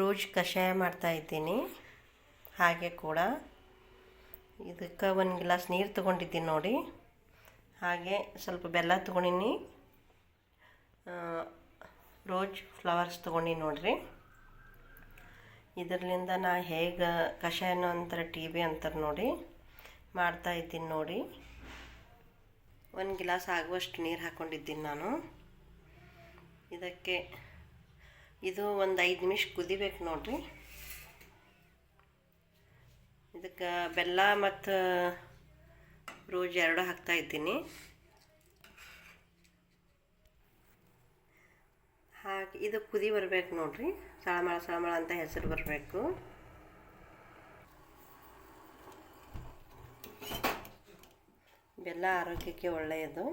Rose ಕಷಾಯ ಮಾಡ್ತಾ ಇದ್ದೀನಿ. ಹಾಗೆ ಕೂಡ ಇದಕ್ಕೆ ಒಂದು ಗ್ಲಾಸ್ ನೀರು ತೊಗೊಂಡಿದ್ದೀನಿ ನೋಡಿ. ಹಾಗೆ ಸ್ವಲ್ಪ ಬೆಲ್ಲ ತೊಗೊಂಡಿನಿ. ರೋಜ್ ಫ್ಲವರ್ಸ್ ತೊಗೊಂಡಿನಿ ನೋಡಿರಿ. ಇದರಿಂದ ನಾ ಹೇಗೆ ಕಷಾಯನ ಅಂತಾರೆ ಟಿ ಬಿ ಅಂತಾರೆ ನೋಡಿ ಮಾಡ್ತಾ ಇದ್ದೀನಿ ನೋಡಿ. ಒಂದು ಗ್ಲಾಸ್ ಆಗುವಷ್ಟು ನೀರು ಹಾಕ್ಕೊಂಡಿದ್ದೀನಿ ನಾನು. ಇದಕ್ಕೆ ಇದು ಒಂದು ಐದು ನಿಮಿಷ ಕುದಿಬೇಕು ನೋಡಿರಿ. ಇದಕ್ಕೆ ಬೆಲ್ಲ ಮತ್ತು ರೋಜ್ ಎರಡು ಹಾಕ್ತಾ ಇದ್ದೀನಿ. ಹಾಕಿ ಇದು ಕುದಿ ಬರಬೇಕು ನೋಡಿರಿ. ಸಳಮಳ ಸಳಮಳ ಅಂತ ಹೆಸರು ಬರಬೇಕು. ಬೆಲ್ಲ ಆರೋಗ್ಯಕ್ಕೆ ಒಳ್ಳೆಯದು.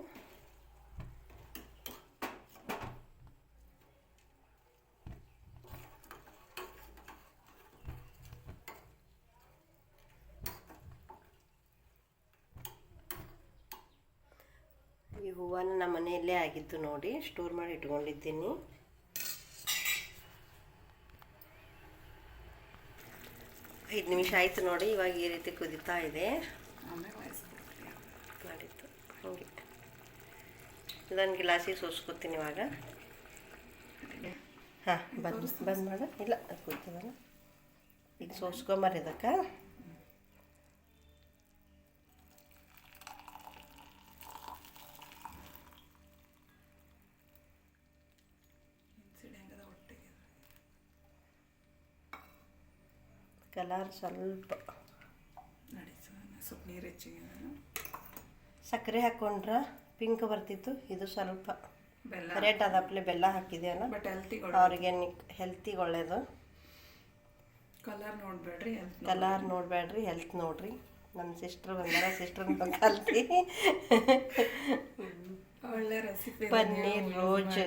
ಈ ಹೂವನ್ನು ನಮ್ಮ ಮನೆಯಲ್ಲೇ ಆಗಿದ್ದು ನೋಡಿ ಸ್ಟೋರ್ ಮಾಡಿ ಇಟ್ಕೊಂಡಿದ್ದೀನಿ. ಐದು ನಿಮಿಷ ಆಯಿತು ನೋಡಿ ಇವಾಗ ಈ ರೀತಿ ಕುದಿತಾ ಇದೆ. ಮಾಡಿದ್ದು ಹಂಗೆ. ಇದೊಂದು ಗಿಲಾಸಿಗೆ ಸೋಸ್ಕೊತೀನಿ ಇವಾಗ. ಹಾಂ ಬಂದು ಬಂದ್ ಮಾಡ. ಇಲ್ಲ ಅದು ಕೂತದಲ್ಲ ಈಗ ಸೋಸ್ಕೊಂಬರ್ರಿ ಇದಕ್ಕೆ. ಕಲರ್ ಸ್ವಲ್ಪ. ಸ್ವಲ್ಪ ನೀರು ಹೆಚ್ಚಿಗೆ ಸಕ್ಕರೆ ಹಾಕ್ಕೊಂಡ್ರೆ ಪಿಂಕ್ ಬರ್ತಿತ್ತು ಇದು ಸ್ವಲ್ಪ ರೇಟ್ ಅದಪ್ಲೆ ಬೆಲ್ಲ ಬಟ್ ಹೆಲ್ತಿ ಆರ್ಗ್ಯಾನಿಕ್ ಹೆಲ್ತಿಗೆ ಒಳ್ಳೇದು. ಕಲರ್ ನೋಡ್ಬೇಡ್ರಿ ಕಲರ್ ನೋಡಬೇಡ್ರಿ. ಹೆಲ್ತ್ ನೋಡ್ರಿ. ನಮ್ಮ ಸಿಸ್ಟರ್ ಬಂದಾರ ಸಿಸ್ಟರ್ ಕಲ್ತಿ. ಒಳ್ಳೆ ರೆಸಿಪಿ ಪನ್ನೀರ್ ರೋಜ್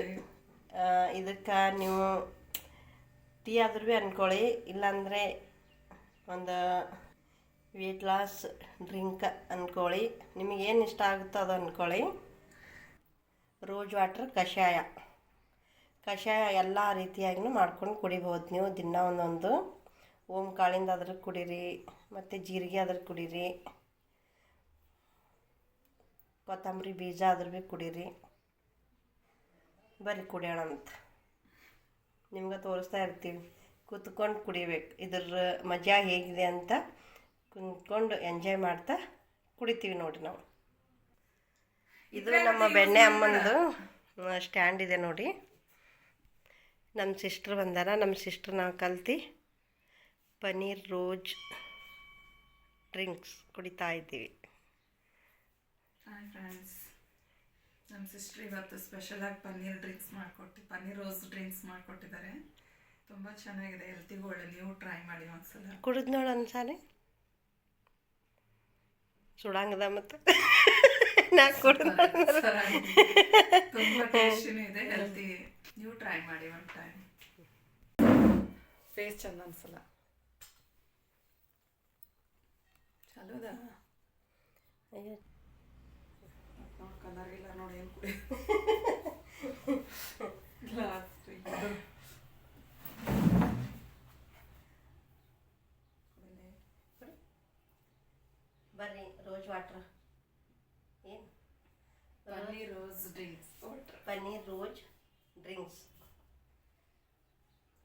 ಇದಕ್ಕೆ ನೀವು ಟೀ ಆದ್ರೂ ಭೀ ಅಂದ್ಕೊಳ್ಳಿ ಇಲ್ಲಾಂದರೆ ಒಂದು ವೇಟ್ ಲಾಸ್ ಡ್ರಿಂಕ್ ಅಂದ್ಕೊಳ್ಳಿ ಏನು ಇಷ್ಟ ಆಗುತ್ತೋ ಅದು ಅಂದ್ಕೊಳ್ಳಿ ರೋಜ್ ವಾಟ್ರ್ ಕಷಾಯ. ಕಷಾಯ ಎಲ್ಲ ರೀತಿಯಾಗಿ ಮಾಡ್ಕೊಂಡು ಕುಡಿಬೋದು ನೀವು. ದಿನ ಒಂದೊಂದು. ಓಮ್ ಕಾಳಿಂದ ಅದ್ರ ಕುಡೀರಿ, ಮತ್ತು ಜೀರಿಗೆ ಅದ್ರ ಕುಡೀರಿ, ಕೊತ್ತಂಬರಿ ಬೀಜ ಅದ್ರ ಭೀ ಕುಡೀರಿ. ಬರ್ರಿ ಕುಡಿಯೋಣ ಅಂತ. ನಿಮ್ಗೆ ತೋರಿಸ್ತಾ ಇರ್ತೀವಿ. ಕೂತ್ಕೊಂಡು ಕುಡಿಬೇಕು. ಇದ್ರ ಮಜಾ ಹೇಗಿದೆ ಅಂತ ಕುಂತ್ಕೊಂಡು ಎಂಜಾಯ್ ಮಾಡ್ತಾ ಕುಡಿತೀವಿ ನೋಡಿ ನಾವು. ಇದು ನಮ್ಮ ಬೆಣ್ಣೆ ಅಮ್ಮಂದು ಸ್ಟ್ಯಾಂಡ್ ಇದೆ ನೋಡಿ. ನಮ್ಮ ಸಿಸ್ಟ್ರ್ ಬಂದಾರ. ನಮ್ಮ ಸಿಸ್ಟ್ರ್ ನಾವು ಕಲ್ತು ಪನ್ನೀರ್ ರೋಜ್ ಡ್ರಿಂಕ್ಸ್ ಕುಡಿತಾ ಇದ್ದೀವಿ. ನಮ್ಮ ಸಿಸ್ಟ್ರ್ ಇವತ್ತು ಸ್ಪೆಷಲಾಗಿ ಪನ್ನೀರ್ ಡ್ರಿಂಕ್ಸ್ ಮಾಡಿಕೊಟ್ಟು ಪನ್ನೀರ್ ರೋಸ್ ಡ್ರಿಂಕ್ಸ್ ಮಾಡಿಕೊಟ್ಟಿದ್ದಾರೆ. ತುಂಬ ಚೆನ್ನಾಗಿದೆ ಹೆಲ್ತಿ ಒಳ್ಳೆ ನೀವು ಟ್ರೈ ಮಾಡಿ ಒಂದ್ಸಲ. ಕುಡಿದ್ ನೋಡು ಅನ್ಸಾನೆ. ಸುಡಂಗದ ಮತ್ತು. ನಾ ಕುಡಿದ್ ತುಂಬ ಟೇಸ್ಟಿನೂ ಇದೆ ಹೆಲ್ತಿ ನೀವು ಟ್ರೈ ಮಾಡಿ ಒನ್ ಟೈಮ್ ಫೇಸ್ ಚಂದ ಅನ್ಸಲ್ಲ. ಚಲೋದ? ಅಯ್ಯೋ. ನೋಡಿ ಕಲರ್ ಇಲ್ಲ ನೋಡಿ ಏನು ಕುಡಿ ಗ್ಲಾಸ್ ಬರ್ರಿ ರೋಜ್ ವಾಟ್ರ್ ಏನು? ಪನ್ನೀರ್ ರೋಸ್ ಡ್ರಿಂಕ್ಸ್. ವಾಟರ್ ಪನ್ನೀರ್ ರೋಜ್ ಡ್ರಿಂಕ್ಸ್.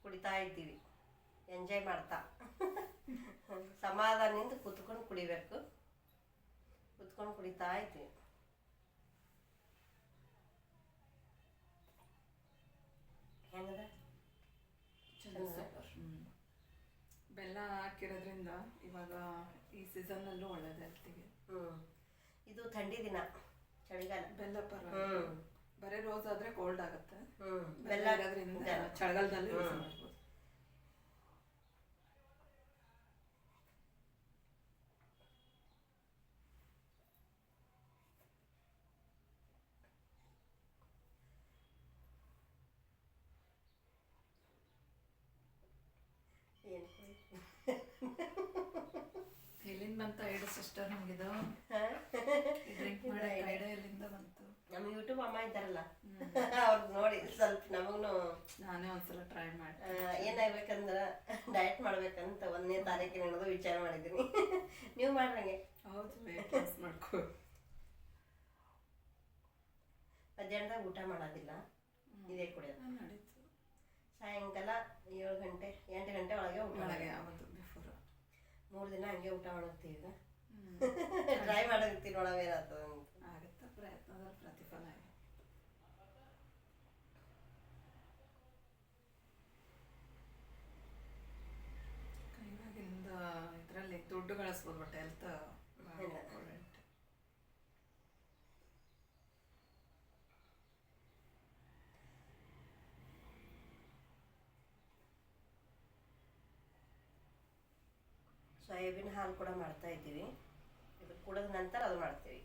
ಕುಡಿತಾ ಇದ್ದೀವಿ. ಎಂಜಾಯ್ ಮಾಡ್ತಾ. ಸಮಾಧಾನದಿಂದ ಕುತ್ಕೊಂಡು ಕುಡಿಬೇಕು. ಕುತ್ಕೊಂಡು ಕುಡಿತಾ ಇದ್ದೀವಿ. ಹೆಂಗದ? ಚಂದ. ಬೆಲ್ಲ ಹಾಕಿರೋದ್ರಿಂದ ಇವಾಗ ಈ ಸೀಸನ್ನಲ್ಲೂ ಒಳ್ಳೇದು ಹೆಲ್ತಿಗೆ ಹ್ಞೂ ಇದು ಥಂಡಿ ದಿನ ಚಳಿಗಾಲ. ಬೆಲ್ಲ ಹ್ಞೂ ಬರೀ ರೋಸ್ ಆದ್ರೆ ಕೋಲ್ಡ್ ಆಗುತ್ತೆ. ಬೆಲ್ಲ ಬೆಲ್ಲ ಇರೋದ್ರಿಂದ ಚಳಿಗಾಲದಲ್ಲಿ ಮಾಡ್ಬೋದು ಏನು ಎಲ್ಲಿಂದ ಬಂತ ಐಡ ಸಿಸ್ಟರ್ ನಮಗಿದು. ಡ್ರಿಂಕ್ ಮಾಡೋ ಐಡಿಯಾ ಎಲ್ಲಿಂದ ಬಂತು. ನಮ್ಮ ಯೂಟ್ಯೂಬ್ ಅಮ್ಮ ಇದ್ದಾರಲ್ಲ. ಅವ್ರು ನೋಡಿ ಸ್ವಲ್ಪ ನಮಗೂ. ನಾನೇ ಒಂದ್ಸಲ ಟ್ರೈ ಮಾಡಿ ಏನಾಗ್ಬೇಕಂದ್ರೆ ಡಯಟ್ ಮಾಡ್ಬೇಕಂತ ಒಂದನೇ ತಾರೀಕಿನ ಹಿಡಿದು ವಿಚಾರ ಮಾಡಿದ್ದೀನಿ. ನೀವು ಮಾಡ್ರಂಗೆ? ಹೌದು ವೇಟ್ ಲಾಸ್ ಮಾಡ್ಕೋ. ಮಧ್ಯಾಹ್ನದಾಗ ಊಟ ಮಾಡೋದಿಲ್ಲ. ಇದೇ ಕುಡಿಯೋದು. ಸಾಯಂಕಾಲ ಏಳು ಗಂಟೆ ಎಂಟು ಗಂಟೆ ಒಳಗೆ ಊಟ ಒಳಗೆ. ಮೂರು ದಿನ ಹಂಗೆ ಊಟ ಮಾಡತ್ತೀವಿ ಈಗ. ಟ್ರೈ ಮಾಡೋಗ್ತೀನಿ ನೋಡವೇನಾಗ್ತದೆ ಆಗುತ್ತಾ ಪ್ರಯತ್ನದ ಪ್ರತಿಫಲ ಇದೆ ಇವಾಗಿಂದ ಇದರಲ್ಲಿ ದುಡ್ಡು ಗಳಿಸ್ಬೋದು ಬಟ್ ಹೆಲ್ತ್ ಇಲ್ಲ. ಇಂಪಾರ್ಟೆಂಟ್ ಸೋಯಾಬೀನ್ ಹಾಲು ಕೂಡ ಮಾಡ್ತಾ ಇದ್ದೀವಿ. ಇದು ಕುಡಿದ ನಂತರ ಅದು ಮಾಡ್ತೀವಿ.